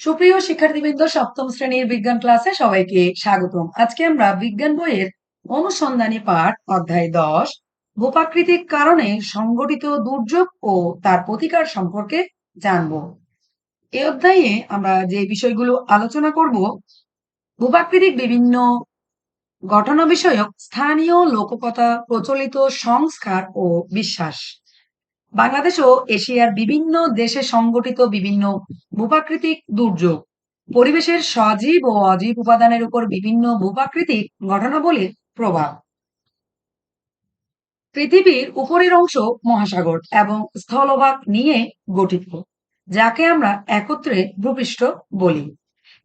সুপ্রিয় শিক্ষার্থীবৃন্দ, সপ্তম শ্রেণির বিজ্ঞান ক্লাসে সবাইকে স্বাগতম। আজকে আমরা বিজ্ঞান বইয়ের অনুসন্ধানী পাঠ, অধ্যায় দশ, ভূপ্রাকৃতিক কারণে সংগঠিত দুর্যোগ ও তার প্রতিকার সম্পর্কে জানব। এই অধ্যায়ে আমরা যে বিষয়গুলো আলোচনা করব ভূপাকৃতিক বিভিন্ন ঘটনা বিষয়ক স্থানীয় লোককথা, প্রচলিত সংস্কার ও বিশ্বাস। বাংলাদেশ ও এশিয়ার বিভিন্ন দেশে সংগঠিত বিভিন্ন ভূপ্রাকৃতিক দুর্যোগ। পরিবেশের সজীব ও অজীব উপাদানের উপর বিভিন্ন ভূপ্রাকৃতিক ঘটনাবলীর প্রভাব। পৃথিবীর উপরের অংশ মহাসাগর এবং স্থলভাগ নিয়ে গঠিত, যাকে আমরা একত্রে ভূপৃষ্ঠ বলি।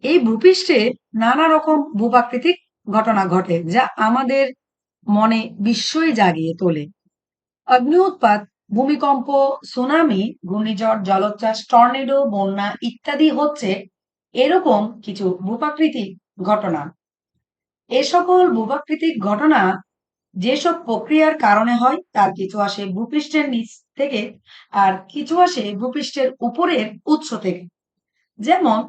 এই ভূপৃষ্ঠে নানা রকম ভূপ্রাকৃতিক ঘটনা ঘটে, যা আমাদের মনে বিস্ময় জাগিয়ে তোলে। অগ্নি উৎপাত ভূমিকম্প, সুনামি, ঘূর্ণিঝড়, জলোচ্ছ্বাস, টর্নেডো, বন্যা ইত্যাদি হচ্ছে এরকম কিছু ভূপাকৃতিক ঘটনা। এ সকল ভূপাকৃতিক ঘটনা যেসব প্রক্রিয়ার কারণে হয়, তার কিছু আসে ভূপৃষ্ঠের নিচ থেকে আর কিছু আসে ভূপৃষ্ঠের উপরের উৎস থেকে। যেমন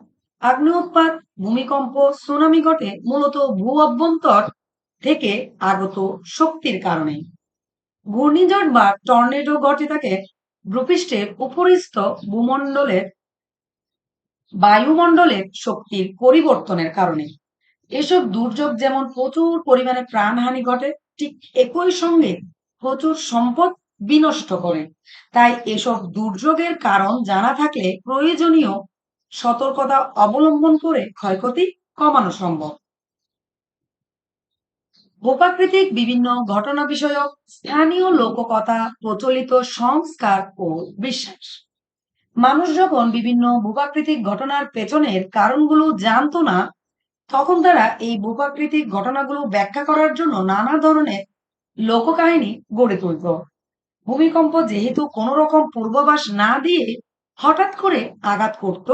আগ্নেয় উৎপাত ভূমিকম্প, সুনামি ঘটে মূলত ভূ অভ্যন্তর থেকে আগত শক্তির কারণে ঘূর্ণিঝড় বা টর্নেডো ঘটে থাকে ভূপৃষ্ঠের উপরিস্থ ভূমণ্ডলের বায়ুমণ্ডলের শক্তির পরিবর্তনের কারণে। এসব দুর্যোগ যেমন প্রচুর পরিমাণে প্রাণহানি ঘটে, ঠিক একই সঙ্গে প্রচুর সম্পদ বিনষ্ট করে। তাই এসব দুর্যোগের কারণ জানা থাকলে প্রয়োজনীয় সতর্কতা অবলম্বন করে ক্ষয়ক্ষতি কমানো সম্ভব। ভূপ্রাকৃতিক বিভিন্ন ঘটনা বিষয়ক স্থানীয় লোককথা, প্রচলিত সংস্কার ও বিশ্বাস। মানুষ যখন বিভিন্ন ভূপ্রাকৃতিক ঘটনার পেছনের কারণগুলো জানতো না, তখন তারা এই ভূপ্রাকৃতিক ঘটনাগুলো ব্যাখ্যা করার জন্য নানা ধরনের লোককাহিনী গড়ে তুলত। ভূমিকম্প যেহেতু কোনো রকম পূর্বাভাস না দিয়ে হঠাৎ করে আঘাত করত,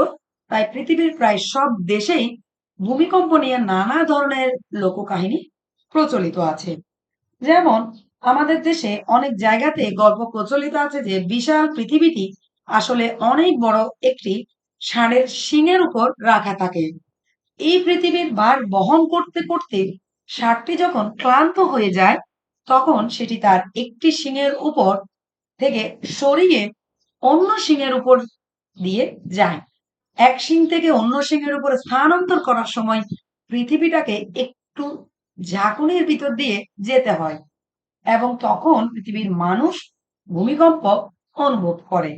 তাই পৃথিবীর প্রায় সব দেশেই ভূমিকম্প নিয়ে নানা ধরনের লোককাহিনী প্রচলিত আছে। যেমন, আমাদের দেশে অনেক জায়গাতে গল্প প্রচলিত আছে যে, বিশাল পৃথিবীটি আসলে অনেক বড় একটি ষাঁড়ের শিঙের উপর রাখা থাকে। এই পৃথিবীর ভার বহন করতে করতে ষাঁড়টি যখন ক্লান্ত হয়ে যায়, তখন সেটি তার একটি শিঙের উপর থেকে সরিয়ে অন্য শিঙের উপর দিয়ে যায়। এক শিং থেকে অন্য শিঙের উপর স্থানান্তর করার সময় পৃথিবীটাকে একটু ঝাঁকুনির ভিতর দিয়ে যেতে হয় এবং তখন পৃথিবীর মানুষ ভূমিকম্প অনুভব করে।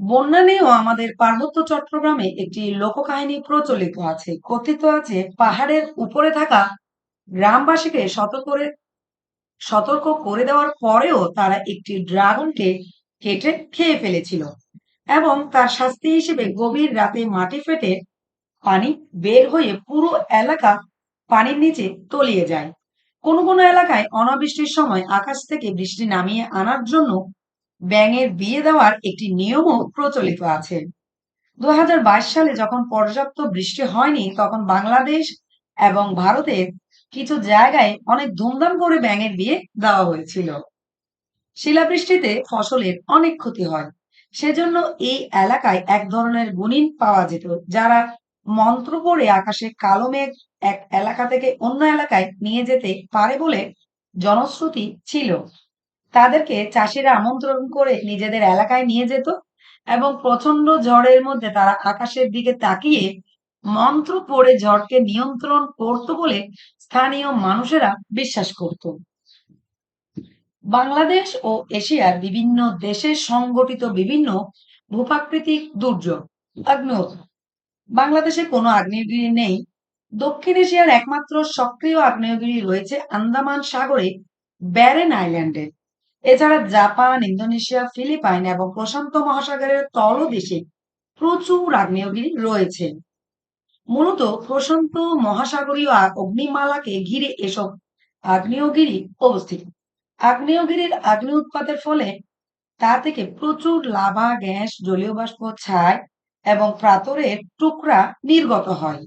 বন্যা নিয়েও আমাদের পার্বত্য চট্টগ্রামে একটি লোককাহিনী প্রচলিত আছে। কথিত আছে, পাহাড়ের উপরে থাকা গ্রামবাসীকে সতর্ক করে সতর্ক করে দেওয়ার পরেও তারা একটি ড্রাগনকে কেটে খেয়ে ফেলেছিল এবং তার শাস্তি হিসেবে গভীর রাতে মাটি ফেটে পানি বের হয়ে পুরো এলাকা পানির নিচে তলিয়ে যায়। কোন কোন এলাকায় অনাবৃষ্টির সময় আকাশ থেকে বৃষ্টি নামিয়ে আনার জন্য ব্যাঙের বিয়ে দেওয়ার একটি নিয়মও প্রচলিত আছে। দু সালে যখন পর্যাপ্ত বৃষ্টি হয়নি, তখন বাংলাদেশ এবং ভারতের কিছু জায়গায় অনেক ধুমধাম করে ব্যাঙের বিয়ে দেওয়া হয়েছিল। শিলাবৃষ্টিতে ফসলের অনেক ক্ষতি হয়। সেজন্য এই এলাকায় এক ধরনের গুণিন পাওয়া যেত, যারা মন্ত্র পড়ে আকাশে কালো মেঘ এক এলাকা থেকে অন্য এলাকায় নিয়ে যেতে পারে বলে জনশ্রুতি ছিল। তাদেরকে চাষিরা আমন্ত্রণ করে নিজেদের এলাকায় নিয়ে যেত এবং প্রচণ্ড ঝড়ের মধ্যে তারা আকাশের দিকে তাকিয়ে মন্ত্র পড়ে ঝড়কে নিয়ন্ত্রণ করত বলে স্থানীয় মানুষেরা বিশ্বাস করত। বাংলাদেশ ও এশিয়ার বিভিন্ন দেশে সংগঠিত বিভিন্ন ভূপ্রাকৃতিক দুর্যোগ। আগ্নেয়। বাংলাদেশে কোনো আগ্নেয়গিরি নেই। দক্ষিণ এশিয়ার একমাত্র সক্রিয় আগ্নেয়গিরি রয়েছে আন্দামান সাগরে, ব্যারেন আইল্যান্ডে। এছাড়া জাপান, ইন্দোনেশিয়া, ফিলিপাইন এবং প্রশান্ত মহাসাগরের তলদেশে প্রচুর আগ্নেয়গিরি রয়েছে। মূলত প্রশান্ত মহাসাগরীয় অগ্নিমালাকে ঘিরে এসব আগ্নেয়গিরি অবস্থিত। আগ্নেয়গিরির আগ্নেয় উৎপাতের ফলে তা থেকে প্রচুর লাভা, গ্যাস জলীয় বাষ্প ছায় এবং প্রাতরের টুকরা নির্গত হয়।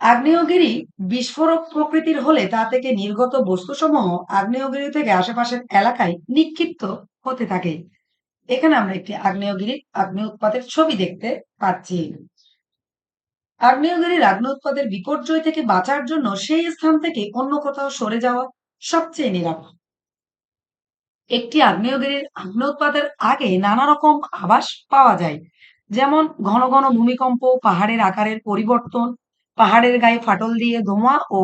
আগ্নেয়গিরি বিস্ফোরক প্রকৃতির হলে তা থেকে নির্গত বস্তুসমূহ আগ্নেয়গিরি থেকে আশেপাশের এলাকায় নিক্ষিপ্ত হতে থাকে। এখানে আমরা একটি আগ্নেয়গিরির আগ্নেয় উৎপাতের ছবি দেখতে পাচ্ছি। আগ্নেয়গিরির আগ্নেয় উৎপাদের বিপর্যয় থেকে বাঁচার জন্য সেই স্থান থেকে অন্য কোথাও সরে যাওয়া সবচেয়ে নিরাপদ। একটি আগ্নেয়গিরির আগ্নেয় উৎপাদের আগে নানা রকম আভাস পাওয়া যায়, যেমন ঘন ঘন ভূমিকম্প, পাহাড়ের আকারের পরিবর্তন পাহাড়ের গায়ে ফাটল দিয়ে ধোঁয়া ও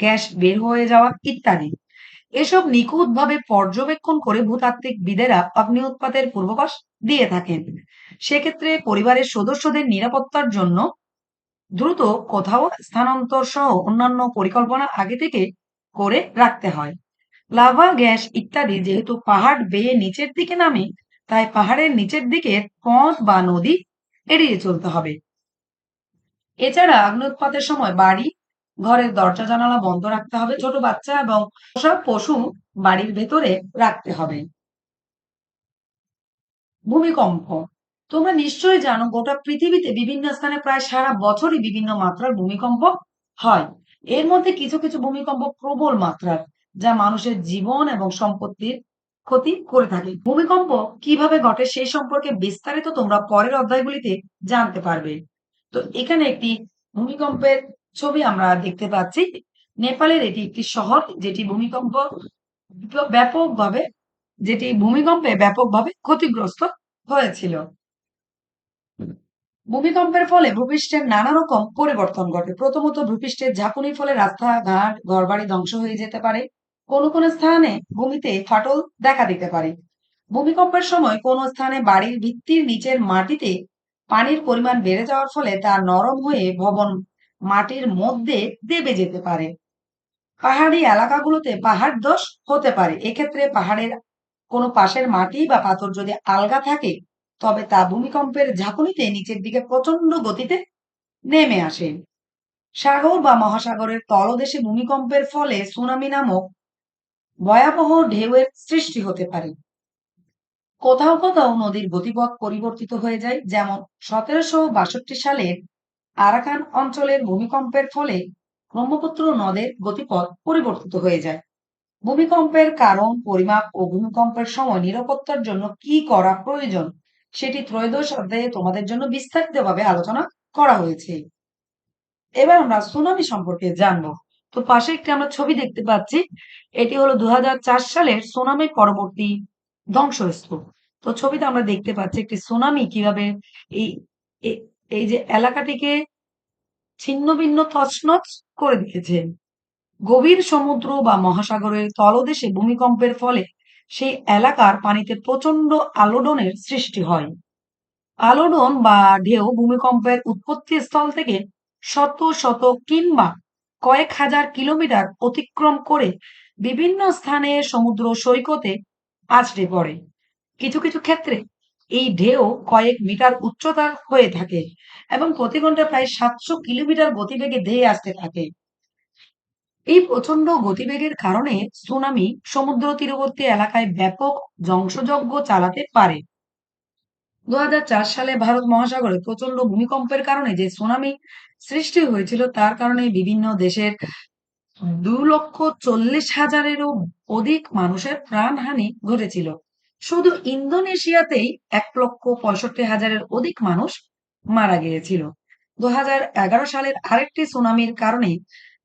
গ্যাস বের হয়ে যাওয়া ইত্যাদি। এসব নিখুঁতভাবে পর্যবেক্ষণ করে ভূতাত্ত্বিক বিদেরা অগ্নি উৎপাতের পূর্বাভাস দিয়ে থাকেন। সেক্ষেত্রে পরিবারের সদস্যদের নিরাপত্তার জন্য দ্রুত কোথাও স্থানান্তর সহ অন্যান্য পরিকল্পনা আগে থেকে করে রাখতে হয়। লাভা, গ্যাস ইত্যাদি যেহেতু পাহাড় বেয়ে নিচের দিকে নামে, তাই পাহাড়ের নিচের দিকে পথ বা নদী এড়িয়ে চলতে হবে। এছাড়া অগ্নুৎপাতের সময় বাড়ি, ঘরের দরজা, জানালা বন্ধ রাখতে হবে। ছোট বাচ্চা এবং সব পশু বাড়ির ভেতরে রাখতে হবে। ভূমিকম্প। তোমরা নিশ্চয়ই জানো, গোটা পৃথিবীতে বিভিন্ন স্থানে প্রায় সারা বছরই বিভিন্ন মাত্রার ভূমিকম্প হয়। এর মধ্যে কিছু কিছু ভূমিকম্প প্রবল মাত্রার, যা মানুষের জীবন এবং সম্পত্তির ক্ষতি করে থাকে। ভূমিকম্প কীভাবে ঘটে সেই সম্পর্কে বিস্তারিত তোমরা পরের অধ্যায়গুলিতে জানতে পারবে। তো এখানে একটি ভূমিকম্পের ছবি আমরা দেখতে পাচ্ছি। নেপালের এটি একটি শহর যেটি ভূমিকম্প ব্যাপকভাবে, যেটি ভূমিকম্পে ব্যাপকভাবে ক্ষতিগ্রস্ত হয়েছিল। ভূমিকম্পের ফলে ভূপৃষ্ঠের নানা রকম পরিবর্তন ঘটে। প্রথমত, ভূপৃষ্ঠের ঝাঁকুনির ফলে রাস্তাঘাট, ঘরবাড়ি ধ্বংস হয়ে যেতে পারে। কোনো কোনো স্থানে ভূমিতে ফাটল দেখা দিতে পারে। ভূমিকম্পের সময় কোনো স্থানে বাড়ির ভিত্তির নিচের মাটিতে পানির পরিমাণ বেড়ে যাওয়ার ফলে তা নরম হয়ে ভবন মাটির মধ্যে দেবে যেতে পারে। পাহাড়ি এলাকাগুলোতে পাহাড় দোষ হতে পারে। এক্ষেত্রে পাহাড়ের কোনো পাশের মাটি বা পাথর যদি আলগা থাকে, তবে তা ভূমিকম্পের ঝাঁকুনিতে নিচের দিকে প্রচণ্ড গতিতে নেমে আসে। সাগর বা মহাসাগরের তলদেশে ভূমিকম্পের ফলে সুনামি নামক ভয়াবহ ঢেউয়ের সৃষ্টি হতে পারে। কোথাও কোথাও নদীর গতিপথ পরিবর্তিত হয়ে যায়, যেমন সতেরোশো বাষট্টি সালের আরাকান অঞ্চলের ভূমিকম্পের ফলে ব্রহ্মপুত্র নদের গতিপথ পরিবর্তিত হয়ে যায়। ভূমিকম্পের কারণ, পরিমাপ ও ভূমিকম্পের সময় নিরাপত্তার জন্য কি করা প্রয়োজন, সেটি ত্রয়োদশ অধ্যায়ে তোমাদের জন্য বিস্তারিতভাবে আলোচনা করা হয়েছে। এবার আমরা সুনামি সম্পর্কে জানব। তো পাশে একটি আমরা ছবি দেখতে পাচ্ছি, এটি হলো দু হাজার চার সালের সুনামি পরবর্তী ধ্বংসস্তূপ। তো ছবিতে আমরা দেখতে পাচ্ছি একটি সুনামি কীভাবে এই এই যে এলাকাটিকে ছিন্ন ভিন্ন তছনছ করে দিয়েছে। গভীর সমুদ্র বা মহাসাগরের তলদেশে ভূমিকম্পের ফলে সেই এলাকার পানিতে প্রচণ্ড আলোড়নের সৃষ্টি হয়। আলোড়ন বা ঢেউ ভূমিকম্পের উৎপত্তি স্থল থেকে শত শত কিংবা কয়েক হাজার কিলোমিটার অতিক্রম করে বিভিন্ন স্থানে সমুদ্র সৈকতে আছড়ে পড়ে। কিছু কিছু ক্ষেত্রে এই ঢেউ কয়েক মিটার উচ্চতার হয়ে থাকে এবং প্রতি ঘণ্টা প্রায় সাতশো কিলোমিটার গতিবেগে ধেয়ে আসতে থাকে। এই প্রচণ্ড গতিবেগের কারণে সুনামি সমুদ্র তীরবর্তী এলাকায় ব্যাপক ধ্বংসযজ্ঞ চালাতে পারে। দু হাজার চার সালে ভারত মহাসাগরে প্রচণ্ড ভূমিকম্পের কারণে যে সুনামি সৃষ্টি হয়েছিল, তার কারণে বিভিন্ন দেশের দু লক্ষ চল্লিশ হাজারেরও অধিক মানুষের প্রাণহানি ঘটেছিল। শুধু ইন্দোনেশিয়াতেই এক লক্ষ পঁয়ষট্টি হাজারের অধিক মানুষ মারা গিয়েছিল। দু সালের আরেকটি সুনামির কারণে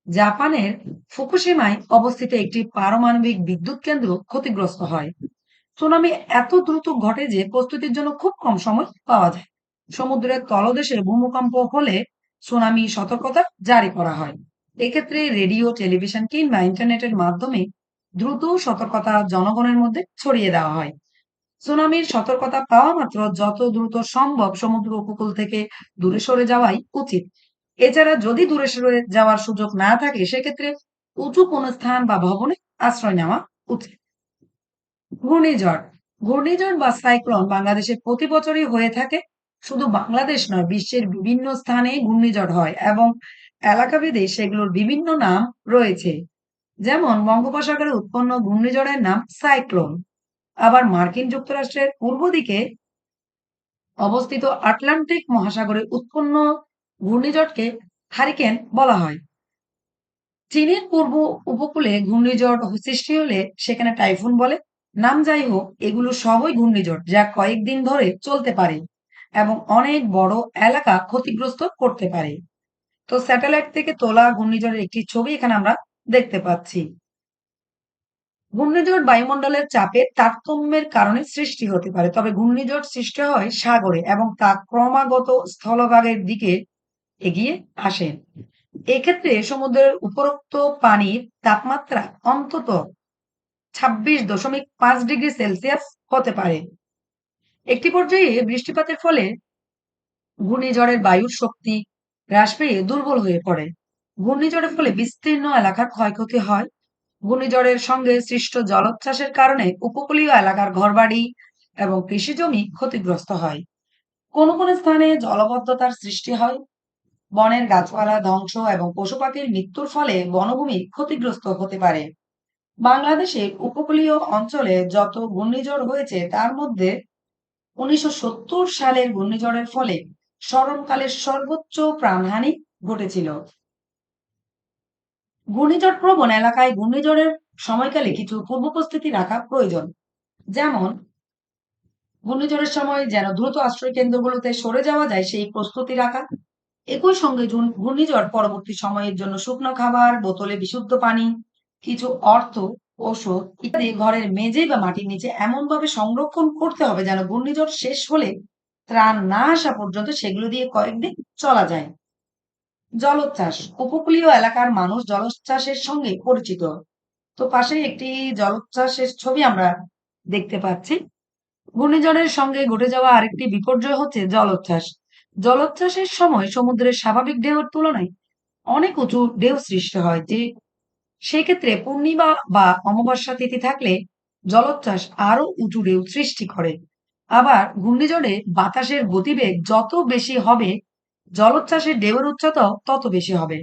জাপানের ফুকুশিমায় অবস্থিত একটি পারমাণবিক বিদ্যুৎ কেন্দ্র ক্ষতিগ্রস্ত হয়। সুনামি এত দ্রুত ঘটে যে প্রস্তুতির জন্য খুব কম সময় পাওয়া যায়। সমুদ্রের তলদেশে ভূমিকম্প হলে সুনামি সতর্কতা জারি করা হয়। এক্ষেত্রে রেডিও, টেলিভিশন কিংবা ইন্টারনেটের মাধ্যমে দ্রুত সতর্কতা জনগণের মধ্যে ছড়িয়ে দেওয়া হয়। সুনামির সতর্কতা পাওয়া মাত্র যত দ্রুত সম্ভব সমুদ্র উপকূল থেকে দূরে সরে যাওয়াই উচিত। এছাড়া যদি দূরে সরে যাওয়ার সুযোগ না থাকে, সেক্ষেত্রে উঁচু কোনো স্থান বা ভবনে আশ্রয় নেওয়া উচিত। ঘূর্ণিঝড়। ঘূর্ণিঝড় বা সাইক্লোন বাংলাদেশে প্রতি বছরই হয়ে থাকে। শুধু বাংলাদেশ নয়, বিশ্বের বিভিন্ন স্থানে ঘূর্ণিঝড় হয় এবং এলাকাভেদে সেগুলোর বিভিন্ন নাম রয়েছে। যেমন, বঙ্গোপসাগরে উৎপন্ন ঘূর্ণিঝড়ের নাম সাইক্লোন। আবার মার্কিন যুক্তরাষ্ট্রের পূর্ব দিকে অবস্থিত আটলান্টিক মহাসাগরে উৎপন্ন ঘূর্ণিঝড়কে হারিকেন বলা হয়। চীনের পূর্ব উপকূলে ঘূর্ণিঝড় সৃষ্টি হলে সেখানে টাইফুন বলে। নাম যাই হোক এগুলো সবই ঘূর্ণিঝড় যা কয়েকদিন ধরে চলতে পারে এবং অনেক বড় এলাকা ক্ষতিগ্রস্ত করতে পারে। তো স্যাটেলাইট থেকে তোলা ঘূর্ণিঝড়ের একটি ছবি এখানে আমরা দেখতে পাচ্ছি। ঘূর্ণিঝড় বায়ুমণ্ডলের চাপের তারতম্যের কারণে সৃষ্টি হতে পারে, তবে ঘূর্ণিঝড় সৃষ্টি হয় সাগরে এবং তা ক্রমাগত স্থলভাগের দিকে এগিয়ে আসে। এক্ষেত্রে সমুদ্রের উপরোক্ত পানির তাপমাত্রা অন্তত ছাব্বিশ দশমিক পাঁচ ডিগ্রি সেলসিয়াস হতে পারে। একটি পর্যায়ে বৃষ্টিপাতের ফলে ঘূর্ণিঝড়ের বায়ুর শক্তি হ্রাস পেয়ে দুর্বল হয়ে পড়ে। ঘূর্ণিঝড়ের ফলে বিস্তীর্ণ এলাকার ক্ষয়ক্ষতি হয়। ঘূর্ণিঝড়ের সঙ্গে সৃষ্ট জলোচ্ছ্বাসের কারণে উপকূলীয় এলাকার ঘরবাড়ি এবং কৃষিজমি ক্ষতিগ্রস্ত হয়। কোন কোন স্থানে জলবদ্ধতার সৃষ্টি হয়? বনের গাছপালা ধ্বংস এবং পশু পাখির মৃত্যুর ফলে বনভূমি ক্ষতিগ্রস্ত হতে পারে। বাংলাদেশের উপকূলীয় অঞ্চলে যত ঘূর্ণিঝড় হয়েছে, তার মধ্যে উনিশশো সত্তর সালের ঘূর্ণিঝড়ের ফলে স্মরণকালের সর্বোচ্চ প্রাণহানি ঘটেছিল। ঘূর্ণিঝড় প্রবণ এলাকায় ঘূর্ণিঝড়ের সময়কালে কিছু পূর্ব প্রস্তুতি রাখা প্রয়োজন। যেমন, ঘূর্ণিঝড়ের সময় যেন দ্রুত আশ্রয় কেন্দ্রগুলোতে সরে যাওয়া যায়, সেই প্রস্তুতি রাখা। একই সঙ্গে ঘূর্ণিঝড় পরবর্তী সময়ের জন্য শুকনো খাবার, বোতলে বিশুদ্ধ পানি, কিছু অর্থ ওষুধ ইত্যাদি ঘরের মেঝে বা মাটির নিচে এমনভাবে সংরক্ষণ করতে হবে যেন ঘূর্ণিঝড় শেষ হলে ত্রাণ না আসা পর্যন্ত সেগুলো দিয়ে কয়েকদিন চলা যায়। জলোচ্ছ্বাস, উপকূলীয় এলাকার মানুষ জলোচ্ছ্বাসের সঙ্গে পরিচিত। তো পাশে একটি জলোচ্ছ্বাসের ছবি আমরা দেখতে পাচ্ছি। ঘূর্ণিঝড়ের সঙ্গে ঘটে যাওয়া আরেকটি বিপর্যয় হচ্ছে জলোচ্ছ্বাস। জলোচ্ছ্বাসের সময় সমুদ্রের স্বাভাবিক ঢেউয়ের তুলনায় অনেক উঁচু ঢেউ সৃষ্টি হয়, যে সেক্ষেত্রে পূর্ণিমা বা অমাবস্যা তিথি থাকলে জলোচ্ছ্বাস আরও উঁচু ঢেউ সৃষ্টি করে। আবার ঘূর্ণিঝড়ে বাতাসের গতিবেগ যত বেশি হবে, জলোচ্ছ্বাসের ঢেউয়ের উচ্চতাও তত বেশি হবে।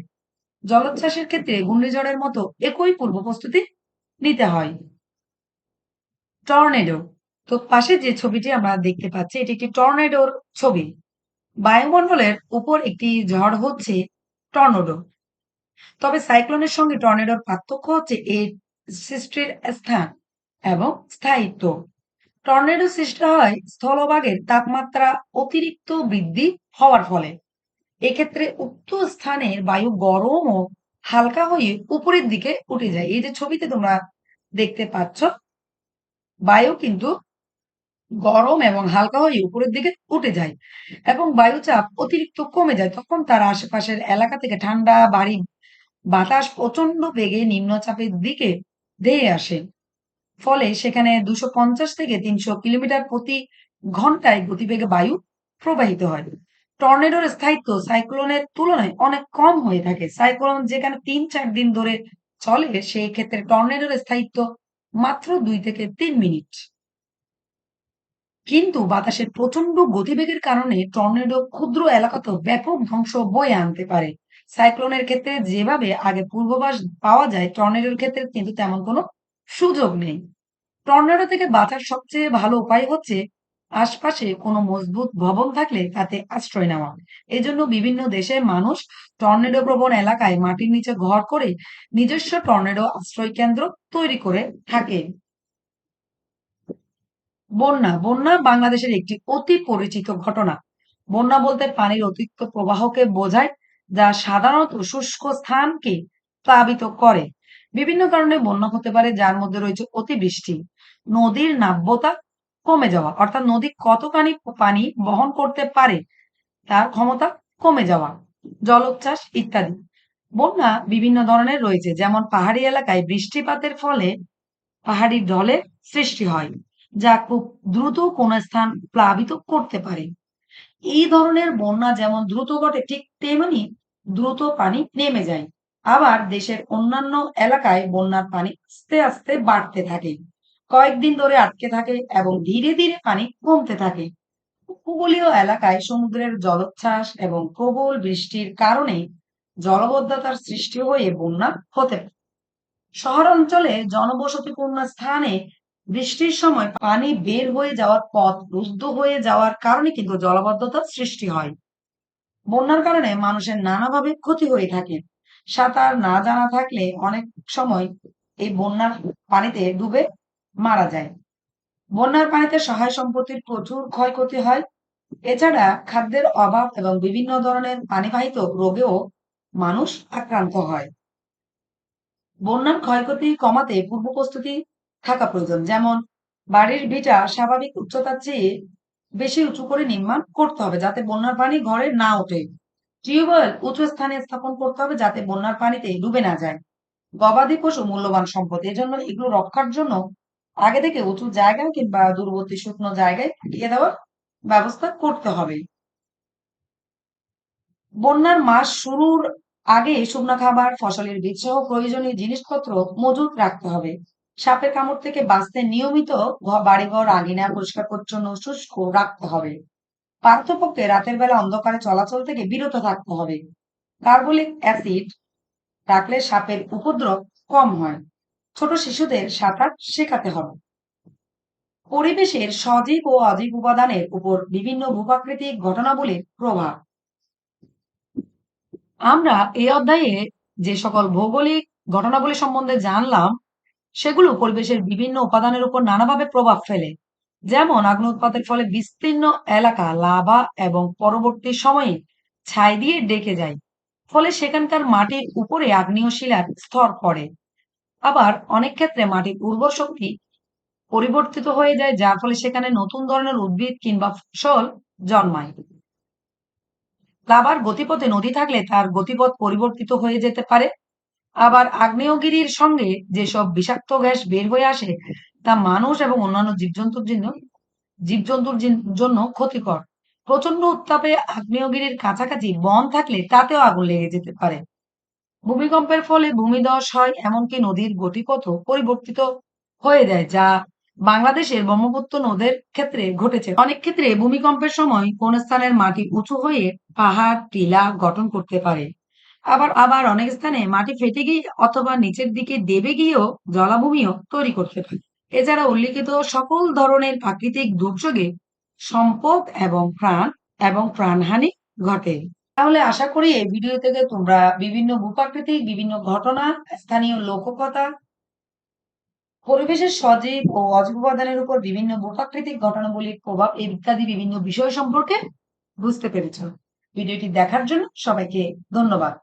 জলোচ্ছ্বাসের ক্ষেত্রে ঘূর্ণিঝড়ের মতো একই পূর্ব প্রস্তুতি নিতে হয়। টর্নেডো। তো পাশে যে ছবিটি আমরা দেখতে পাচ্ছি, এটি একটি টর্নেডোর ছবি। বায়ুমণ্ডলের উপর একটি ঝড় হচ্ছে টর্নেডো। তবে সাইক্লোনের সঙ্গে টর্নেডোর পার্থক্য হচ্ছে এর সৃষ্টির স্থান এবং স্থায়িত্ব। টর্নেডো সৃষ্টি হয় স্থলভাগের তাপমাত্রা অতিরিক্ত বৃদ্ধি হওয়ার ফলে। এক্ষেত্রে উক্ত স্থানের বায়ু গরম ও হালকা হয়ে উপরের দিকে উঠে যায়। এই যে ছবিতে তোমরা দেখতে পাচ্ছ, বায়ু কিন্তু গরম এবং হালকা হয়ে উপরের দিকে উঠে যায় এবং বায়ুচাপ অতিরিক্ত কমে যায়। তখন তার আশেপাশের এলাকা থেকে ঠান্ডা বাড়ি বাতাস প্রচণ্ড বেগে নিম্নচাপের দিকে ধেয়ে আসে। ফলে সেখানে দুশো পঞ্চাশ থেকে তিনশো কিলোমিটার প্রতি ঘন্টায় গতিবেগে বায়ু প্রবাহিত হয়। টর্নেডোর স্থায়িত্ব সাইক্লোনের তুলনায় অনেক কম হয়ে থাকে। সাইক্লোন যেখানে তিন চার দিন ধরে চলে, সেই ক্ষেত্রে টর্নেডোর স্থায়িত্ব মাত্র দুই থেকে তিন মিনিট। কিন্তু বাতাসের প্রচণ্ড গতিবেগের কারণে টর্নেডো ক্ষুদ্র এলাকাতেও ব্যাপক ধ্বংস বয়ে আনতে পারে। সাইক্লোনের ক্ষেত্রে যেভাবে আগে পূর্বাভাস পাওয়া যায়, টর্নেডোর ক্ষেত্রে কিন্তু তেমন কোনো সুযোগ নেই। টর্নেডো থেকে বাঁচার সবচেয়ে ভালো উপায় হচ্ছে আশপাশে কোনো মজবুত ভবন থাকলে তাতে আশ্রয় নেওয়া। এজন্য বিভিন্ন দেশের মানুষ টর্নেডো প্রবণ এলাকায় মাটির নিচে ঘর করে নিজস্ব টর্নেডো আশ্রয় কেন্দ্র তৈরি করে থাকে। বন্যা বন্যা বাংলাদেশের একটি অতি পরিচিত ঘটনা। বন্যা বলতে পানির অতিরিক্ত প্রবাহকে বোঝায়, যা সাধারণত শুষ্ক স্থানকে প্লাবিত করে। বিভিন্ন কারণে বন্যা হতে পারে, যার মধ্যে রয়েছে অতিবৃষ্টি, নদীর নাব্যতা কমে যাওয়া, অর্থাৎ নদী কতখানি পানি বহন করতে পারে, তার ক্ষমতা কমে যাওয়া, জলোচ্ছ্বাস ইত্যাদি। বন্যা বিভিন্ন ধরনের রয়েছে, যেমন পাহাড়ি এলাকায় বৃষ্টিপাতের ফলে পাহাড়ি ঢলের সৃষ্টি হয়, যা খুব দ্রুত কোন স্থান প্লাবিত করতে পারে। এই ধরনের বন্যা যেমন দ্রুত ঘটে, ঠিক তেমনি দ্রুত পানি নেমে যায়। আবার দেশের অন্যান্য এলাকায় বন্যার পানি আস্তে আস্তে বাড়তে থাকে। কয়েকদিন ধরে আটকে থাকে এবং ধীরে ধীরে পানি কমতে থাকে। উপকূলীয় এলাকায় সমুদ্রের জলোচ্ছ্বাস এবং প্রবল বৃষ্টির কারণে জলবদ্ধতার সৃষ্টি হয়ে বন্যা হতে পারে। শহরাঞ্চলে জনবসতিপূর্ণ স্থানে বৃষ্টির সময় পানি বের হয়ে যাওয়ার পথ রুদ্ধ হয়ে যাওয়ার কারণে কিন্তু জলবদ্ধতার সৃষ্টি হয়। বন্যার কারণে মানুষের নানাভাবে ক্ষতি হয়ে থাকে। সাঁতার না জানা থাকলে অনেক সময় এই বন্যার পানিতে ডুবে মারা যায়। বন্যার পানিতে সহায় সম্পত্তির প্রচুর ক্ষয়ক্ষতি হয়। এছাড়া খাদ্যের অভাব এবং বিভিন্ন ধরনের পানিবাহিত রোগেও মানুষ আক্রান্ত হয়। বন্যার ক্ষয়ক্ষতি কমাতে পূর্ব প্রস্তুতি থাকা প্রয়োজন, যেমন বাড়ির ভিটা স্বাভাবিক উচ্চতার চেয়ে বেশি উঁচু করে নির্মাণ করতে হবে, যাতে বন্যার পানি ঘরে না ওঠে। টিউবওয়েল উঁচু স্থানে স্থাপন করতে হবে যাতে বন্যার পানিতে ডুবে না যায়। গবাদি পশু মূল্যবান সম্পদ, এজন্য এগুলো রক্ষার জন্য আগে থেকে উঁচু জায়গায় কিংবা দূরবর্তী শুকনো জায়গায় দিয়ে দেওয়ার ব্যবস্থা করতে হবে। বন্যার মাস শুরুর আগে শুকনো খাবার, ফসলের বীজ সহ প্রয়োজনীয় জিনিসপত্র মজুত রাখতে হবে। সাপের কামড় থেকে বাঁচতে নিয়মিত বাড়িঘর আগিনা পরিষ্কার পরিচ্ছন্ন শুষ্ক রাখতে হবে। পার্থপক্ষে রাতের বেলা অন্ধকারে চলাচল থেকে বিরত থাকতে হবে। কার্বলিক অ্যাসিড রাখলে সাপের উপদ্রব কম হয়। ছোট শিশুদের সাঁতার শেখাতে হবে। পরিবেশের সজীব ও অজীব উপাদানের উপর বিভিন্ন ভূপ্রাকৃতিক ঘটনাবলীর প্রভাব। আমরা এই অধ্যায়ে যে সকল ভৌগোলিক ঘটনাবলী সম্বন্ধে জানলাম, সেগুলো পরিবেশের বিভিন্ন উপাদানের উপর নানাভাবে প্রভাব ফেলে। যেমন আগ্নোৎপাতের ফলে বিস্তীর্ণ এলাকা লাভা এবং পরবর্তী সময়ে ছাই দিয়ে ডেকে যায়, ফলে সেখানকার মাটির উপরে আগ্নেয় শিলার স্তর পড়ে। আবার অনেক ক্ষেত্রে মাটির উর্বর শক্তি পরিবর্তিত হয়ে যায়, যার ফলে সেখানে নতুন ধরনের উদ্ভিদ কিংবা ফসল জন্মায়। লাভার গতিপথে নদী থাকলে তার গতিপথ পরিবর্তিত হয়ে যেতে পারে। আবার আগ্নেয়গিরির সঙ্গে যেসব বিষাক্ত গ্যাস বের হয়ে আসে তা মানুষ এবং অন্যান্য জীবজন্তুর জন্য জীবজন্তুর জন্য ক্ষতিকর। প্রচণ্ড উত্তাপে আগ্নেয়গিরির কাছাকাছি বন থাকলে তাতেও আগুন লেগে যেতে পারে। ভূমিকম্পের ফলে ভূমিধস হয়, এমনকি নদীর গতিপথও পরিবর্তিত হয়ে যায়, যা বাংলাদেশের ব্রহ্মপুত্র নদের ক্ষেত্রে ঘটেছে। অনেক ক্ষেত্রে ভূমিকম্পের সময় কোন স্থানের মাটি উঁচু হয়ে পাহাড়, টিলা গঠন করতে পারে। আবার আবার অনেক স্থানে মাটি ফেটে গিয়ে অথবা নিচের দিকে দেবে গিয়েও জলাভূমিও তৈরি করতে পারে। এছাড়া উল্লিখিত সকল ধরনের প্রাকৃতিক দুর্যোগে সম্পদ এবং প্রাণ এবং প্রাণহানি ঘটে। তাহলে আশা করি এই ভিডিও থেকে তোমরা বিভিন্ন ভূপ্রাকৃতিক, বিভিন্ন ঘটনা, স্থানীয় লোককথা, পরিবেশের সজীব ও অজীব উপাদানের উপর বিভিন্ন ভূপ্রাকৃতিক ঘটনাগুলির প্রভাব ইত্যাদি বিভিন্ন বিষয় সম্পর্কে বুঝতে পেরেছ। ভিডিওটি দেখার জন্য সবাইকে ধন্যবাদ।